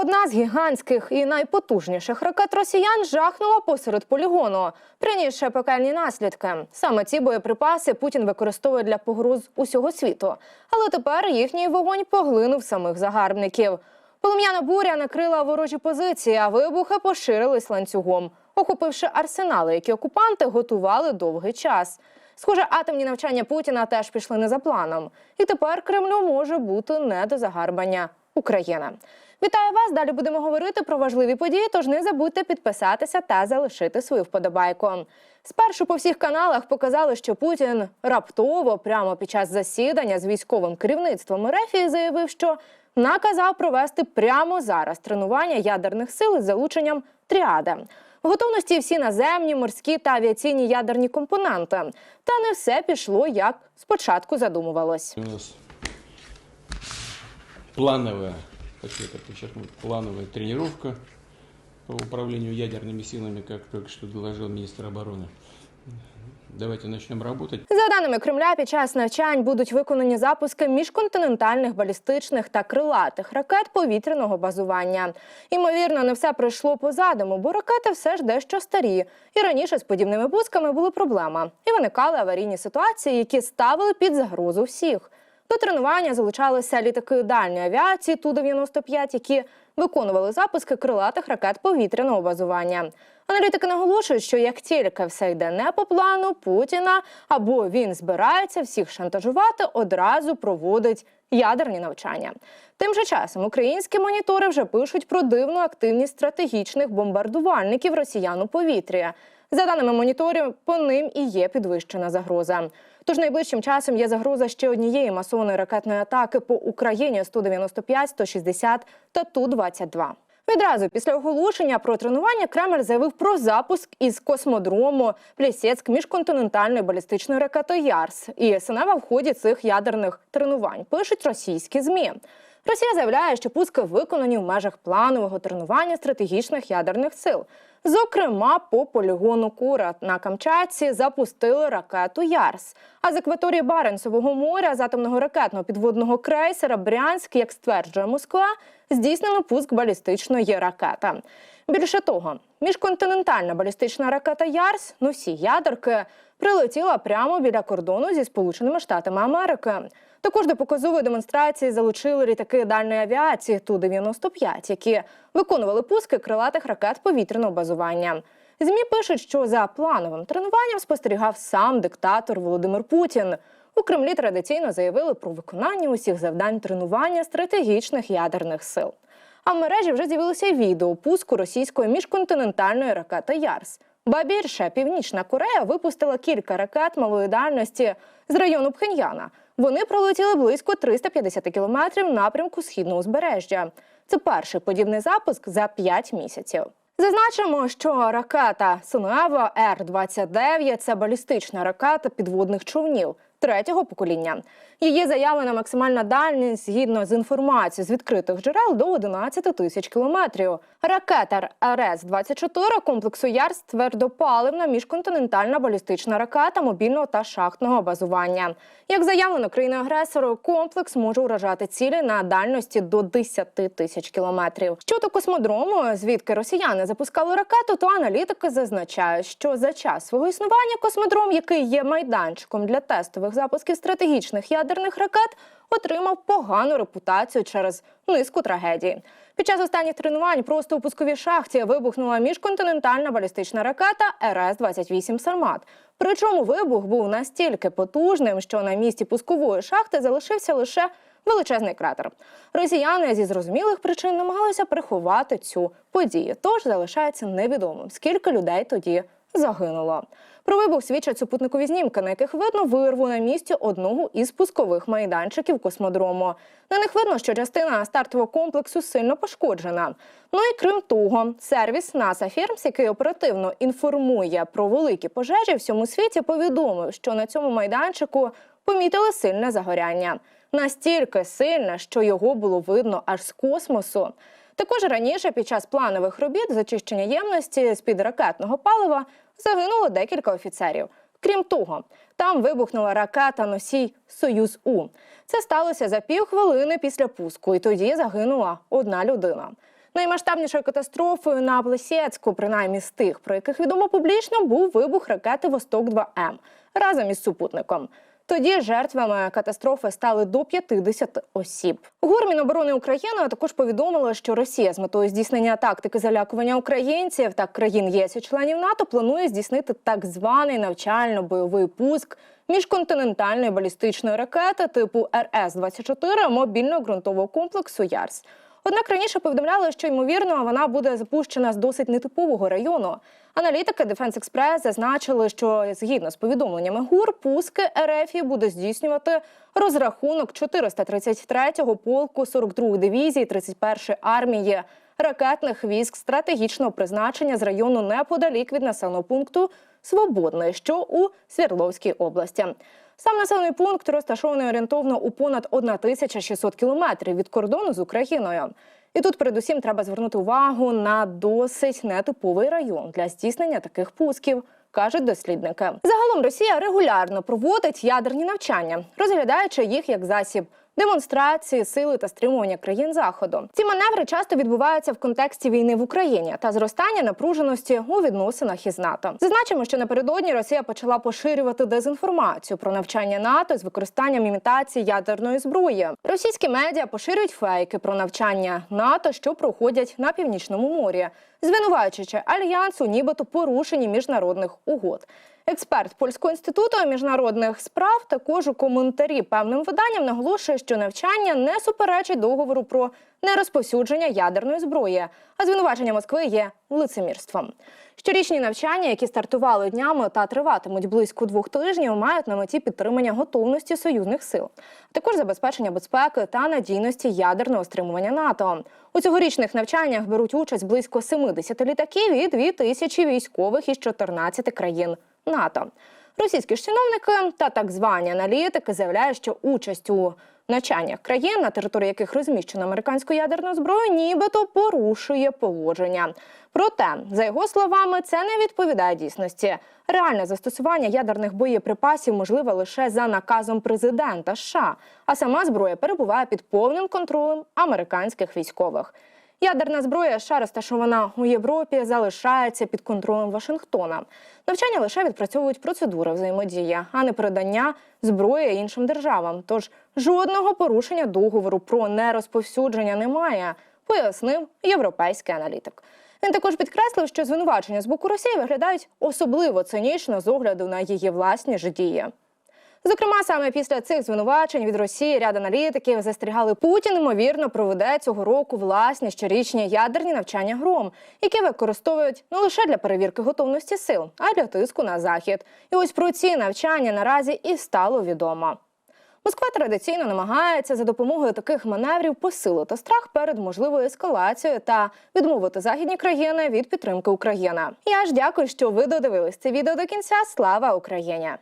Одна з гігантських і найпотужніших ракет росіян жахнула посеред полігону, принісши пекельні наслідки. Саме ці боєприпаси Путін використовує для погроз усього світу. Але тепер їхній вогонь поглинув самих загарбників. Полум'яна буря накрила ворожі позиції, а вибухи поширились ланцюгом, охопивши арсенали, які окупанти готували довгий час. Схоже, атомні навчання Путіна теж пішли не за планом. І тепер Кремлю може бути не до загарбання України. Вітаю вас! Далі будемо говорити про важливі події. Тож не забудьте підписатися та залишити свою вподобайку. Спершу по всіх каналах показали, що Путін раптово, прямо під час засідання з військовим керівництвом РФ заявив, що наказав провести прямо зараз тренування ядерних сил із залученням тріади. В готовності всі наземні, морські та авіаційні ядерні компоненти. Та не все пішло як спочатку задумувалось. Плановая, хочу это подчеркнуть, плановая тренировка по управлению ядерными силами, как только что доложил министр обороны. Давайте начнем работать. За даними Кремля, під час навчань будуть виконані запуски міжконтинентальних балістичних та крилатих ракет повітряного базування. Ймовірно, не все пройшло по задуму, бо ракети все ж дещо старі. І раніше з подібними пусками були проблеми. І виникали аварійні ситуації, які ставили під загрозу всіх. До тренування залучалися літаки дальньої авіації Ту-95, які виконували запуски крилатих ракет повітряного базування. Аналітики наголошують, що як тільки все йде не по плану Путіна або він збирається всіх шантажувати, одразу проводить ядерні навчання. Тим же часом українські монітори вже пишуть про дивну активність стратегічних бомбардувальників росіян у повітрі. За даними моніторів, по ним і є підвищена загроза. Тож найближчим часом є загроза ще однієї масованої ракетної атаки по Україні 195, 160 та Ту-22. Відразу після оголошення про тренування Кремль заявив про запуск із космодрому Плісецьк міжконтинентальної балістичної ракети Ярс і саме в ході цих ядерних тренувань пишуть російські змі. Росія заявляє, що пуски виконані в межах планового тренування стратегічних ядерних сил. Зокрема, по полігону Кура на Камчатці запустили ракету Ярс. А з акваторії Баренцевого моря з атомного ракетного підводного крейсера Брянськ, як стверджує Москва, здійснено пуск балістичної ракети. Більше того, міжконтинентальна балістична ракета Ярс, носій ядерки, прилетіла прямо біля кордону зі Сполученими Штатами Америки. Також до показової демонстрації залучили літаки дальної авіації Ту-95, які виконували пуски крилатих ракет повітряного базування. ЗМІ пишуть, що за плановим тренуванням спостерігав сам диктатор Володимир Путін. У Кремлі традиційно заявили про виконання усіх завдань тренування стратегічних ядерних сил. А в мережі вже з'явилося відео пуску російської міжконтинентальної ракети Ярс. Ба більше Північна Корея випустила кілька ракет малої дальності з району Пхеньяна. Вони пролетіли близько 350 кілометрів напрямку східного узбережжя. Це перший подібний запуск за 5 місяців. Зазначимо, що ракета Сунева Р-29 – це балістична ракета підводних човнів третього покоління. Її заявлена максимальна дальність згідно з інформацією з відкритих джерел до 11 тисяч кілометрів. Ракета РС-24 комплексу Ярс твердопаливна міжконтинентальна балістична ракета мобільного та шахтного базування. Як заявлено країною агресору, комплекс може уражати цілі на дальності до 10 тисяч кілометрів. Щодо космодрому, звідки росіяни запускали ракету, то аналітики зазначають, що за час свого існування космодром, який є майданчиком для тестових запусків стратегічних ядерних ракет, отримав погану репутацію через низку трагедій. Під час останніх тренувань просто у пусковій шахті вибухнула міжконтинентальна балістична ракета РС-28 «Сармат». Причому вибух був настільки потужним, що на місці пускової шахти залишився лише величезний кратер. Росіяни зі зрозумілих причин намагалися приховати цю подію. Тож залишається невідомим, скільки людей тоді загинуло. Про вибух свідчать супутникові знімки, на яких видно вирву на місці одного із пускових майданчиків космодрому. На них видно, що частина стартового комплексу сильно пошкоджена. Ну і крім того, сервіс NASA Firms, який оперативно інформує про великі пожежі в всьому світі, повідомив, що на цьому майданчику помітили сильне загоряння. Настільки сильне, що його було видно аж з космосу. Також раніше під час планових робіт з очищення ємності з під ракетного палива загинуло декілька офіцерів. Крім того, там вибухнула ракета носій Союз У. Це сталося за півхвилини після пуску, і тоді загинула одна людина. Наймасштабнішою катастрофою на Плесецьку, принаймні з тих, про яких відомо публічно, був вибух ракети Восток 2 М разом із супутником. Тоді жертвами катастрофи стали до 50 осіб. ГУР Міноборони України також повідомило, що Росія з метою здійснення тактики залякування українців та країн єс і членів НАТО планує здійснити так званий навчально-бойовий пуск міжконтинентальної балістичної ракети типу РС-24 мобільного ґрунтового комплексу ЯРС. Однак раніше повідомляли, що ймовірно вона буде запущена з досить нетипового району. Аналітики Defense Express зазначили, що згідно з повідомленнями ГУР, пуски РФ буде здійснювати розрахунок 433-го полку 42-ї дивізії 31-ї армії ракетних військ стратегічного призначення з району неподалік від населеного пункту Свободне, що у Свердловській області. Сам населений пункт розташований орієнтовно у понад 1600 кілометрів від кордону з Україною. І тут, передусім, треба звернути увагу на досить нетиповий район для здійснення таких пусків. Кажуть дослідники. Загалом Росія регулярно проводить ядерні навчання, розглядаючи їх як засіб демонстрації сили та стримування країн заходу. Ці маневри часто відбуваються в контексті війни в Україні та зростання напруженості у відносинах із НАТО. Зазначимо, що напередодні Росія почала поширювати дезінформацію про навчання НАТО з використанням імітації ядерної зброї. Російські медіа поширюють фейки про навчання НАТО, що проходять на північному морі, звинувачуючи альянс у нібито порушенні міжнародних угод. Експерт польського інституту міжнародних справ також у коментарі певним виданням наголошує, що навчання не суперечить договору про нерозповсюдження ядерної зброї, а звинувачення Москви є лицемірством. Щорічні навчання, які стартували днями та триватимуть близько двох тижнів, мають на меті підтримання готовності союзних сил, а також забезпечення безпеки та надійності ядерного стримування НАТО. У цьогорічних навчаннях беруть участь близько 70 літаків і 2 тисячі військових із 14 країн НАТО. Російські ж чиновники та так звані аналітики заявляють, що участь у навчаннях країн, на території яких розміщено американську ядерну зброю, нібито порушує положення. Проте, за його словами, це не відповідає дійсності. Реальне застосування ядерних боєприпасів можливе лише за наказом президента США, а сама зброя перебуває під повним контролем американських військових. Ядерна зброя США розташована у Європі, залишається під контролем Вашингтона. Навчання лише відпрацьовують процедури взаємодії, а не передання зброї іншим державам. Тож жодного порушення договору про нерозповсюдження немає, пояснив європейський аналітик. Він також підкреслив, що звинувачення з боку Росії виглядають особливо цинічно з огляду на її власні ж дії. Зокрема, саме після цих звинувачень від Росії ряд аналітиків застерігали Путін, ймовірно, проведе цього року власні щорічні ядерні навчання гром, які використовують не лише для перевірки готовності сил, а й для тиску на захід. І ось про ці навчання наразі і стало відомо. Москва традиційно намагається за допомогою таких маневрів посилити страх перед можливою ескалацією та відмовити західні країни від підтримки України. Я ж дякую, що ви додивились це відео до кінця. Слава Україні!